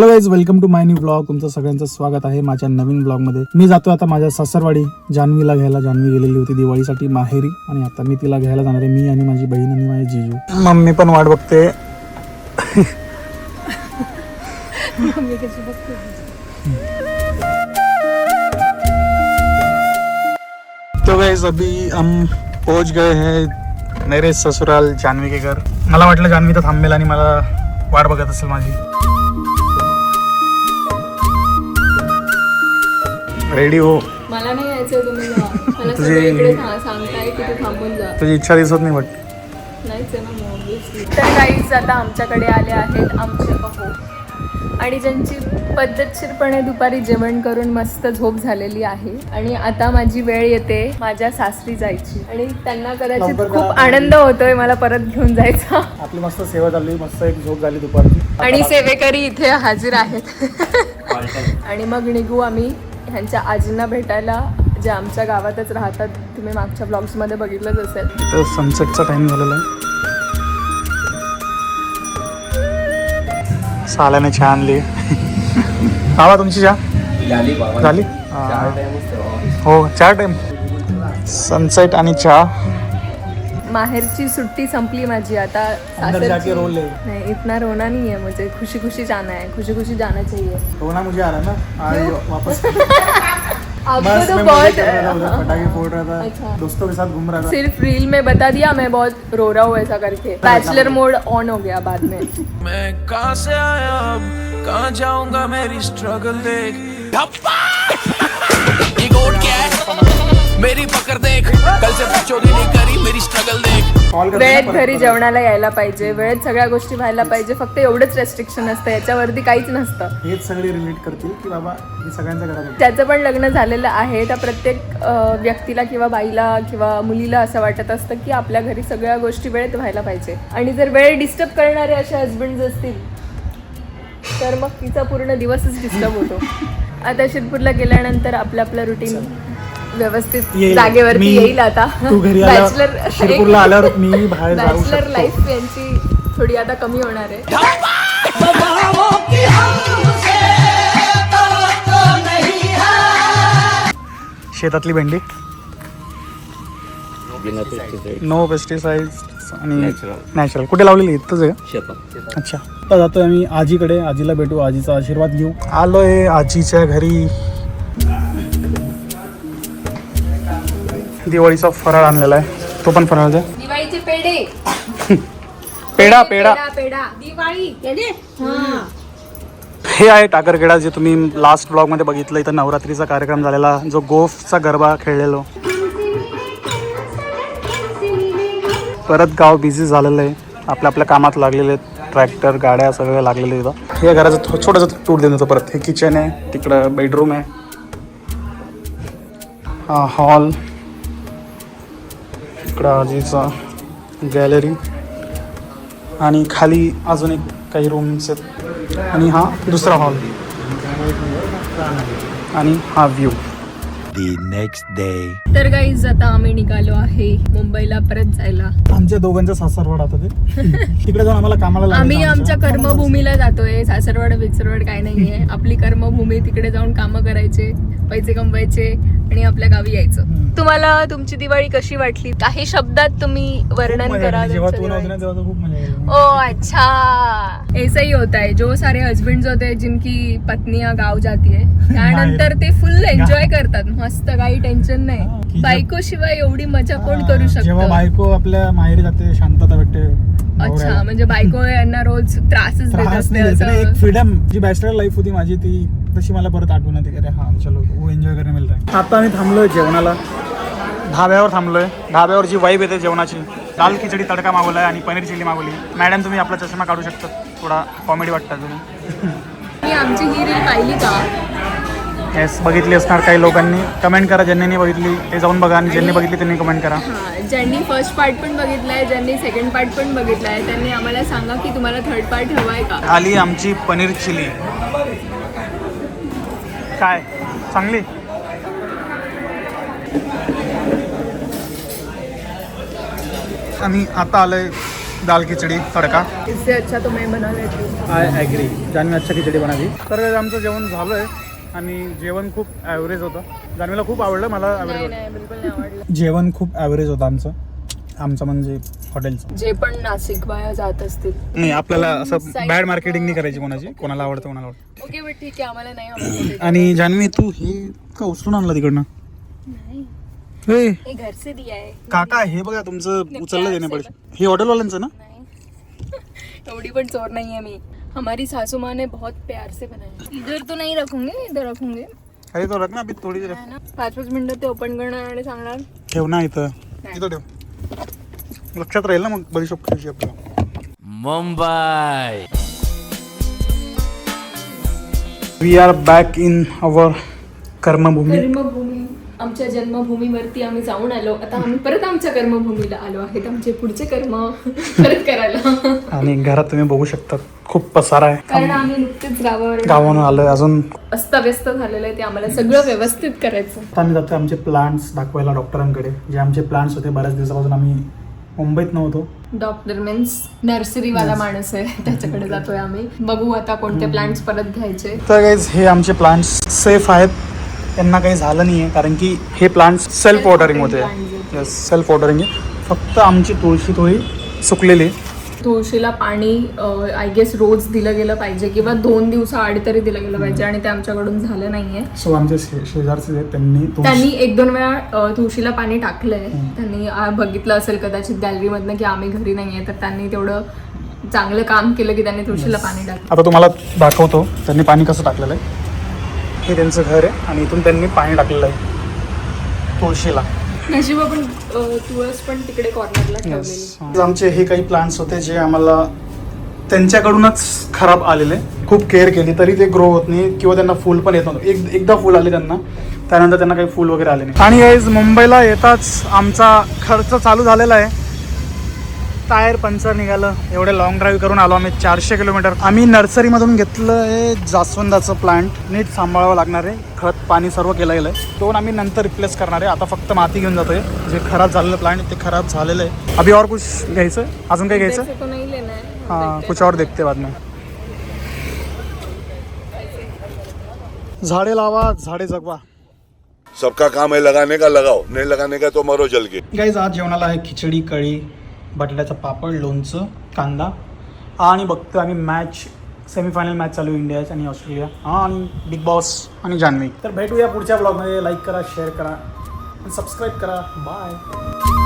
Hello guys welcome to my new blog तुमचं सगळ्यांचं स्वागत आहे माझ्या नवीन ब्लॉगमध्ये मी जातो आता माझ्या सासरवाडी जान्हवीला घ्यायला. जान्हवी गेलेली होती दिवाळीसाठी माहेरी. आणि आता मी तिला घ्यायला जाणार आहे मी आणि माझी बहीण आणि माझी जिजू. मम्मी पण वाट बघते. तो गाइस अभी हम पोच गए हैं मेरे ससुराल जान्हवी के घर. मला वाटलं जान्हवी तर थांबेल आणि मला वाट बघत असेल माझी. रेडी हो. मला नाही यायचं तुम्ही जा. मला तुझी- सांगताय की तू थांबून जा. तुझी इच्छा दिसत नाही बट नाहीच आहे ना मग obviously. तर काहीच आता आमच्याकडे आले आहेत आमचे पहो आणि ज्यांची पद्धतशीरपणे दुपारी जेवण करून मस्त झोप झालेली आहे. आणि आता माझी वेळ येते माझ्या सासरी जायची. आणि त्यांना कदाचित लवकर खूप. आनंद होतोय मला परत घेऊन जायचा. आपली मस्त सेवा झाली मस्त एक झोप झाली दुपारची. आणि सेवेकरी इथे हजर आहेत. आणि मग निघू आम्ही ह्यांच्या आजींना भेटायला जे आमच्या गावातच राहतात तुम्ही मागच्या ब्लॉग्समध्ये बघितलंच असेल. तर सनसेटचा टाइम झालेला आहे. साल्याने चहा आणली. आवा तुमची चहा? झाली. हो चार टाइम सनसेट आणि चहा. माहेरची सुट्टी संपली माझी आता अंदर जाके रोल ले. नहीं इतना रोना नहीं है मुझे खुशी खुशी जाना है खुशी खुशी जाना चाहिए. रोना मुझे आ रहा ना? आज वापस. आपको तो बहुत था पटाखे फोड़ रहा अच्छा। दोस्तों के साथ घूम रहा था। सिर्फ़ रील में बता दिया मैं बहुत रो रहा हूँ ऐसा करके। बैचलर मोड ऑन हो गया बाद में। मैं कहाँ से आया अब? कहाँ जाऊँगा मेरी स्ट्रगल देख? मेरी पकड़ देख। कल से चोरी नहीं करी मेरी स्ट्रगल देख। वेळेत घरी जेवणाला यायला पाहिजे वेळेत सगळ्या गोष्टी व्हायला पाहिजे फक्त एवढंच रेस्ट्रिक्शन असतं याच्यावरती काहीच नसतं. हेच सगळे रिलेट करतील की बाबा हे सगळ्यांच्या घरात होतं. त्याचं पण लग्न झालेलं आहे त्या प्रत्येक अ, व्यक्तीला किंवा बाईला किंवा मुलीला असं वाटत असतं की आपल्या घरी सगळ्या गोष्टी वेळेत व्हायला पाहिजे. आणि जर वेळ डिस्टर्ब करणारे असे हजबंड असतील तर मग तिचा पूर्ण दिवसच डिस्टर्ब होतो. आता शिरपूरला गेल्यानंतर आपलं आपलं रुटीन व्यवस्थित येईल. जागेवरती मी- येईल आता. तू घरी आल्यावर शिरपूरला आल्यावर मी बाहेर बॅचलर शकतो. लाईफ यांची थोडी आता कमी होणार आहे. शेतातली भेंडी. नो पेस्टिसाइड आणि. नॅचरल कुठे लावलेली इथंच आहे? शेतात. अच्छा. आता जातोय आम्ही आजीकडे. आजीला भेटू आजीचा आशीर्वाद घेऊ. आलोय आजीच्या घरी. दिवाळीचा फराळ आणलेला आहे. तो पण फराळ द्या दिवाळीचे पेढे. पेढा पेढा. पेढा दिवाळी. हे आहे टाकरखेडा जे तुम्ही लास्ट ब्लॉगमध्ये बघितलं इथं नवरात्रीचा कार्यक्रम झालेला. जो गोफचा गरबा खेळलेलो. परत गाव बिझी झालेलं आहे. आपल्या आपल्या कामात लागलेले आहेत. ट्रॅक्टर गाड्या सगळ्या लागलेले इथं. हे घराचं छोटंसं टूर देऊन देतो परत. हे किचन आहे तिकडं बेडरूम आहे. हा हॉल इकडं आजीचा गॅलरी. आणि खाली अजून एक काही रूम्स आहेत. आणि हा दुसरा हॉल आणि हा व्ह्यू next day. तर गाईज आता आम्ही निघालो आहे मुंबईला परत जायला. आमच्या दोघांचा सासरवाड आता ते. तिकडे जाऊन आम्हाला कामाला आम्ही आमच्या कर्मभूमीला जातोय. सासरवाड बिसरवाड काय नाहीये. आपली कर्मभूमी तिकडे जाऊन कामं करायचे पैसे कमवायचे. आणि आपल्या गावी यायचं. तुम्हाला तुमची दिवाळी कशी वाटली? काही शब्दात तुम्ही वर्णन करा. ओ अच्छा. ऐसा ही होता है जो सारे हस्बैंड होते हैं जिनकी पत्नियां गाव जाती है त्यानंतर ते फुल एन्जॉय करतात. मस्त काही टेन्शन नाही. बायको शिवाय एवढी मजा कोण करू जेव्हा शकतो? बायको आपल्या माहेरी जाते शांतता भेटते. अच्छा. म्हणजे बायको यांना रोज त्रासच त्रास नाही देत. ना, एक फ्रीडम जी बॅचलर लाईफ होती माझी ती तशी मला परत आठवण येते की अरे हा चलो वो एन्जॉय करणे मिळत आहे आता आम्ही थांबलोय जेवणाला. ढाब्यावर थांबलोय. ढाब्यावर जी वाईब येते जेवणाची दाल खिचडी तडका मागवलाय आणि पनीर चिल्ली मागवली. मॅडम तुम्ही आपला चष्मा काढू शकता. थोडा कॉमेडी वाटतं तुम्ही आमची ही रील पाहिली का? येस बघितली असणार काही लोकांनी. कमेंट करा ज्यांनी नाही बघितली ते जाऊन बघा आणि ज्यांनी बघितली त्यांनी कमेंट करा. हा ज्यांनी फर्स्ट पार्ट पण बघितलाय ज्यांनी सेकंड पार्ट पण बघितलाय त्यांनी आम्हाला सांगा की तुम्हाला थर्ड पार्ट हवाय का? आली आमची पनीर चिली. काय? चांगली? आणि आता आलंय दाल खिचडी तडका. इससे अच्छा तो मैं बना लेती हूँ। आय ॲग्री जान्हवी अच्छा खिचडी बनावी. तर आमचं जेवण झालं आहे आणि जेवण खूप ॲव्हरेज होतं. जान्हवीला खूप आवडलं मला नाही ॲव्हरेज नाही बिलकुल नाही आवडलं. जेवण खूप ॲव्हरेज होतं आमचं. आमचं म्हणजे हॉटेलचं जे पण नाशिक बाया जात असतील. नाही आपल्याला असं बॅड मार्केटिंग नाही करायची कोणाची. कोणाला आवडतं कोणाला आवडतं. ओके बट ठीक आहे आम्हाला नाही आणि जान्हवी तू हे का उचलून आणलं तिकडनं? हे. हे घर से दिया है काका हे बघा तुमचं उचललं देणे पडे हे हॉटेलवाल्यांचं ना? नहीं. एवढी पण चोर नहीं है मी. हमारी सासू माँ ने बहुत प्यार से बनाया। इधर तो नहीं रखूंगे इधर रखूंगे। अरे तो रख ना अभी थोडी देर है ना? पाच पाच मिनिटं ते ओपन करणार आणि सांगणार. ठेव ना इथं. इथं ठेव. लक्षात राहील ना मग बडीशॉप खायची आपल्याला. Mumbai. We are back in our कर्मभूमी कर्मभूमी आमच्या जन्मभूमीवरती आम्ही जाऊन आलो. आता आम्ही परत आमच्या कर्मभूमीला आलो आहेत. आमचे पुढचे कर्म परत करायला. आणि घरात तुम्ही बघू शकता खूप पसारा आहे. कारण आम्ही नुकतेच गावावर गावानं आलोय अजून अस्ताव्यस्त झालेलं आहे ते आम्हाला सगळं व्यवस्थित करायचं. आता आम्ही जातोय आमचे प्लांट्स दाखवायला डॉक्टरांकडे. जे आमचे प्लांट्स होते बऱ्याच दिवसापासून आम्ही मुंबईत नव्हतो. डॉक्टर मीन्स नर्सरीवाला माणूस आहे. त्याच्याकडे जातोय आम्ही. बघू आता कोणते प्लांट्स परत घ्यायचे. तर गाईज हे आमचे प्लांट्स सेफ आहेत. त्यांना काही झालं नाही आहे कारण की हे प्लांट्स सेल्फ ऑर्डरिंग होते सेल्फ ऑर्डरिंग आहे. फक्त आमची तुळशी थोडी सुकलेली. तुळशीला पाणी आय गेस रोज दिलं गेलं पाहिजे किंवा दोन दिवसाआड तरी दिलं गेलं पाहिजे आणि ते आमच्याकडून झालं नाहीये. सो आमचे शेजारचे त्यांनी त्यांनी एक दोन वेळा तुळशीला पाणी टाकलंय. त्यांनी बघितलं असेल कदाचित गॅलरीमधनं की आम्ही घरी नाहीये तर त्यांनी तेवढं चांगलं काम केलं की त्यांनी तुळशीला पाणी टाकलं. आता तुम्हाला दाखवतो त्यांनी पाणी कसं टाकलेलं आहे. हे त्यांचं घर आहे आणि इथून त्यांनी पाणी टाकलेलं आहे. तुळशीला. नशीब आपण अ, तुळस पण तिकडे कॉर्नरला ठेवलेली. आमचे हे काही प्लांट्स होते जे आम्हाला त्यांच्याकडूनच खराब आलेले. खूप केअर केली. तरी ते ग्रो होत नाही किंवा त्यांना फुल पण येत नव्हतं. एक एकदा फुल आले त्यांना. त्यानंतर त्यांना काही फुल वगैरे आले नाही. आणि मुंबईला येताच आमचा खर्च चालू झालेला आहे. टायर पंचर निघालं. एवढे लॉंग ड्राईव्ह करून आलो आम्ही चारशे किलोमीटर. आम्ही नर्सरीमधून घेतलं आहे जास्वंदाचं प्लांट नीट सांभाळावं लागणार आहे. खत पाणी सर्व केलं गेलं आहे दोन आम्ही नंतर रिप्लेस करणार आहे. आता फक्त माती घेऊन जातोय. जे खराब झालेलं प्लांट ते खराब झालेलं आहे. अभि और कुछ घ्यायचं? अजून काही घ्यायचं? है हाँ कुछ और देखते बाद में. झाडे लावा झाडे जगवा. सबका काम है लगाने का लगाओ. नहीं लगाने का तो मरो जल के। गाईज आज जेवणाला आहे खिचडी कढी. बटाट्याचं पापड लोणचं कांदा. आणि बघतो आम्ही मॅच सेमीफायनल मॅच चालू आहे इंडिया आणि ऑस्ट्रेलिया. हा आणि बिग बॉस आणि जान्हवी. तर भेटूया पुढच्या ब्लॉगमध्ये लाईक करा शेअर करा आणि सबस्क्राईब करा. बाय